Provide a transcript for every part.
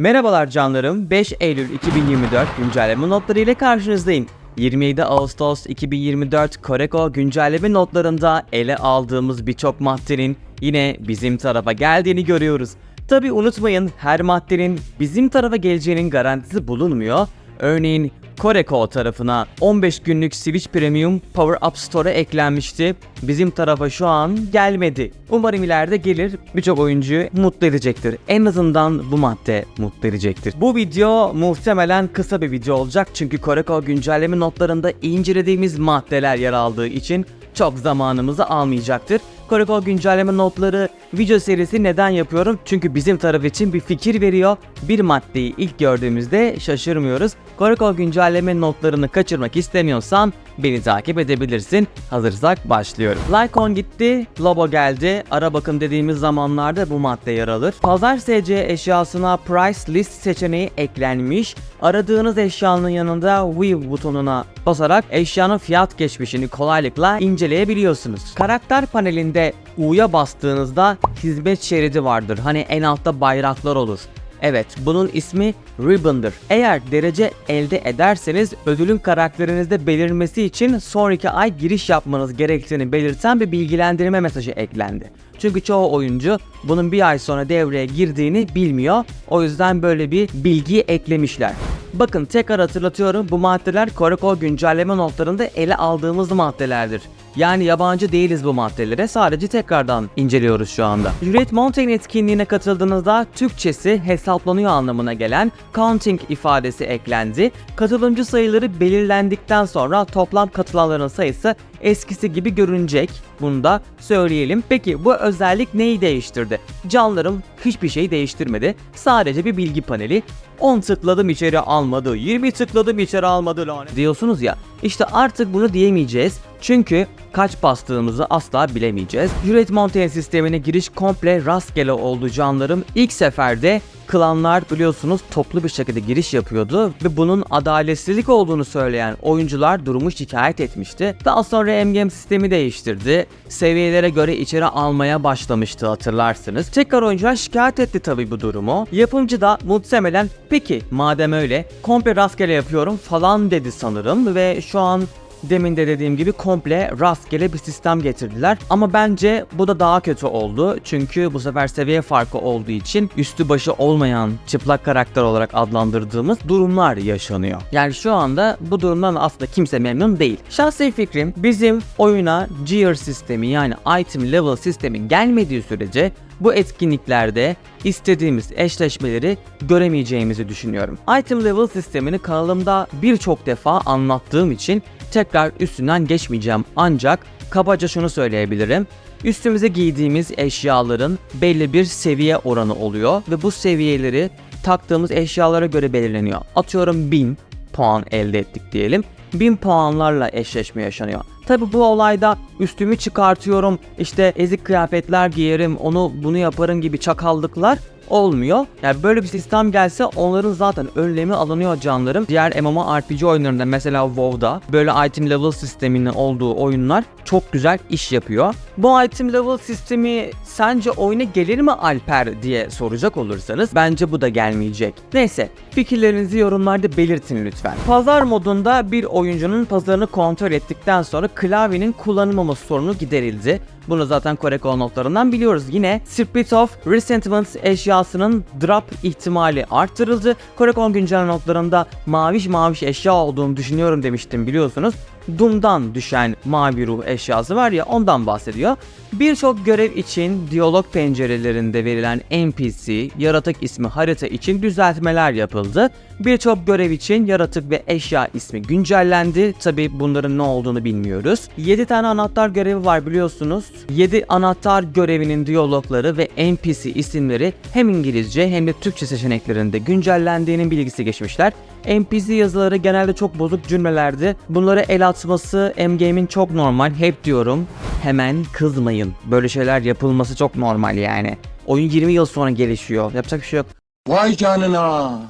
Merhabalar canlarım. 5 Eylül 2024 güncelleme notları ile karşınızdayım. 27 Ağustos 2024 Koreko güncelleme notlarında ele aldığımız birçok maddenin yine bizim tarafa geldiğini görüyoruz. Tabi unutmayın her maddenin bizim tarafa geleceğinin garantisi bulunmuyor. Örneğin Koreko tarafına 15 günlük Switch Premium Power Up Store'a eklenmişti. Bizim tarafa şu an gelmedi. Umarım ileride gelir. Birçok oyuncuyu mutlu edecektir. En azından bu madde mutlu edecektir. Bu video muhtemelen kısa bir video olacak. Çünkü Koreko güncelleme notlarında incelediğimiz maddeler yer aldığı için çok zamanımızı almayacaktır. Koreko güncelleme notları video serisi neden yapıyorum? Çünkü bizim taraf için bir fikir veriyor. Bir maddeyi ilk gördüğümüzde şaşırmıyoruz. Koreko güncelleme notlarını kaçırmak istemiyorsan beni takip edebilirsin. Hazırsak başlıyorum. Lycon gitti, Lobo geldi. Ara bakım dediğimiz zamanlarda bu madde yer alır. Pazar SC eşyasına Price List seçeneği eklenmiş. Aradığınız eşyanın yanında View butonuna basarak eşyanın fiyat geçmişini kolaylıkla inceleyebiliyorsunuz. Karakter panelinde U'ya bastığınızda hizmet şeridi vardır. Hani en altta bayraklar olur. Evet, bunun ismi Ribbon'dır. Eğer derece elde ederseniz ödülün karakterinizde belirmesi için sonraki ay giriş yapmanız gerektiğini belirten bir bilgilendirme mesajı eklendi. Çünkü çoğu oyuncu bunun bir ay sonra devreye girdiğini bilmiyor. O yüzden böyle bir bilgiyi eklemişler. Bakın tekrar hatırlatıyorum bu maddeler Koreko güncelleme notlarında ele aldığımız maddelerdir. Yani yabancı değiliz bu maddelere sadece tekrardan inceliyoruz şu anda. Juliet Mountain etkinliğine katıldığınızda Türkçesi hesaplanıyor anlamına gelen counting ifadesi eklendi. Katılımcı sayıları belirlendikten sonra toplam katılanların sayısı eskisi gibi görünecek. Bunu da söyleyelim. Peki bu özellik neyi değiştirdi? Canlarım hiçbir şey değiştirmedi. Sadece bir bilgi paneli. 10 tıkladım içeri almadı, 20 tıkladım içeri almadı lanet diyorsunuz ya. İşte artık bunu diyemeyeceğiz. Çünkü kaç bastığımızı asla bilemeyeceğiz. Juliet Mountain sistemine giriş komple rastgele oldu canlarım. İlk seferde klanlar biliyorsunuz toplu bir şekilde giriş yapıyordu ve bunun adaletsizlik olduğunu söyleyen oyuncular durumu şikayet etmişti. Daha sonra MGM sistemi değiştirdi. Seviyelere göre içeri almaya başlamıştı hatırlarsınız. Tekrar oyuncular şikayet etti tabi bu durumu. Yapımcı da muhtemelen peki madem öyle komple rastgele yapıyorum falan dedi sanırım ve şu an Demin de dediğim gibi komple rastgele bir sistem getirdiler. Ama bence bu da daha kötü oldu. Çünkü bu sefer seviye farkı olduğu için üstü başı olmayan çıplak karakter olarak adlandırdığımız durumlar yaşanıyor. Yani şu anda bu durumdan aslında kimse memnun değil. Şahsi fikrim bizim oyuna gear sistemi yani item level sistemi gelmediği sürece bu etkinliklerde istediğimiz eşleşmeleri göremeyeceğimizi düşünüyorum. Item level sistemini kanalımda birçok defa anlattığım için tekrar üstünden geçmeyeceğim ancak kabaca şunu söyleyebilirim. Üstümüze giydiğimiz eşyaların belli bir seviye oranı oluyor ve bu seviyeleri taktığımız eşyalara göre belirleniyor. Atıyorum 1000 puan elde ettik diyelim. 1000 puanlarla eşleşme yaşanıyor. Tabi bu olayda üstümü çıkartıyorum, işte ezik kıyafetler giyerim, onu bunu yaparım gibi çakallıklar olmuyor. Yani böyle bir sistem gelse onların zaten önlemi alınıyor canlarım. Diğer MMORPG oyunlarında mesela WoW'da böyle item level sisteminin olduğu oyunlar çok güzel iş yapıyor. Bu item level sistemi sence oyuna gelir mi Alper diye soracak olursanız bence bu da gelmeyecek. Neyse fikirlerinizi yorumlarda belirtin lütfen. Pazar modunda bir oyuncunun pazarını kontrol ettikten sonra klavyenin kullanılmaması sorunu giderildi. Bunu zaten Koreko notlarından biliyoruz. Yine Spirit of Resentment eşyasının drop ihtimali arttırıldı. Koreko güncel notlarında maviş maviş eşya olduğunu düşünüyorum demiştim biliyorsunuz. Doom'dan düşen mavi ruh eşyası var ya ondan bahsediyor. Birçok görev için diyalog pencerelerinde verilen NPC, yaratık ismi harita için düzeltmeler yapıldı. Birçok görev için yaratık ve eşya ismi güncellendi. Tabi bunların ne olduğunu bilmiyoruz. 7 tane anahtar görevi var biliyorsunuz. 7 anahtar görevinin diyalogları ve NPC isimleri hem İngilizce hem de Türkçe seçeneklerinde güncellendiğinin bilgisi geçmişler. NPC yazıları genelde çok bozuk cümlelerdi. Bunları el atması MGame'in çok normal. Hep diyorum hemen kızmayın. Böyle şeyler yapılması çok normal yani. Oyun 20 yıl sonra gelişiyor. Yapacak bir şey yok. Vay canına.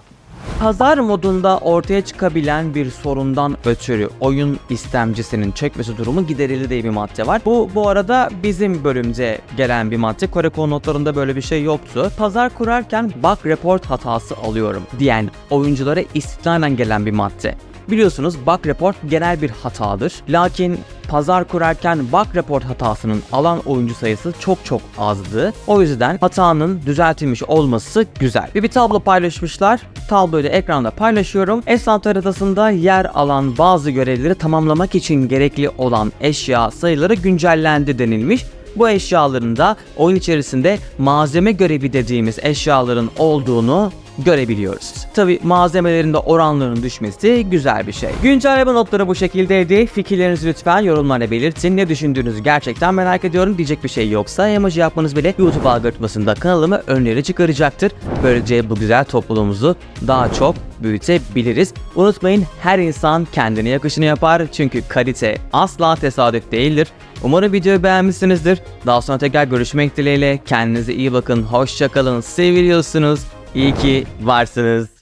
Pazar modunda ortaya çıkabilen bir sorundan ötürü oyun istemcisinin çekmesi durumu giderildi diye bir madde var. Bu bu arada bizim bölümde gelen bir madde. Koreko notlarında böyle bir şey yoktu. Pazar kurarken bug report hatası alıyorum diyen oyunculara istisnaen gelen bir madde. Biliyorsunuz bug report genel bir hatadır. Lakin pazar kurarken bug report hatasının alan oyuncu sayısı çok çok azdı. O yüzden hatanın düzeltilmiş olması güzel. Bir, bir tablo paylaşmışlar. Tabloyu da ekranda paylaşıyorum. Esnaf haritasında yer alan bazı görevleri tamamlamak için gerekli olan eşya sayıları güncellendi denilmiş. Bu eşyaların da oyun içerisinde malzeme görevi dediğimiz eşyaların olduğunu görebiliyoruz. Tabi malzemelerin de oranlarının düşmesi güzel bir şey. Güncelleme notları bu şekildeydi. Fikirlerinizi lütfen yorumlara belirtin. Ne düşündüğünüzü gerçekten merak ediyorum. Diyecek bir şey yoksa emoji yapmanız bile YouTube algoritmasında kanalıma öneri çıkaracaktır. Böylece bu güzel topluluğumuzu daha çok büyütebiliriz. Unutmayın her insan kendine yakışını yapar çünkü kalite asla tesadüf değildir. Umarım videoyu beğenmişsinizdir. Daha sonra tekrar görüşmek dileğiyle. Kendinize iyi bakın. Hoşçakalın. Seviliyorsunuz. İyi ki varsınız.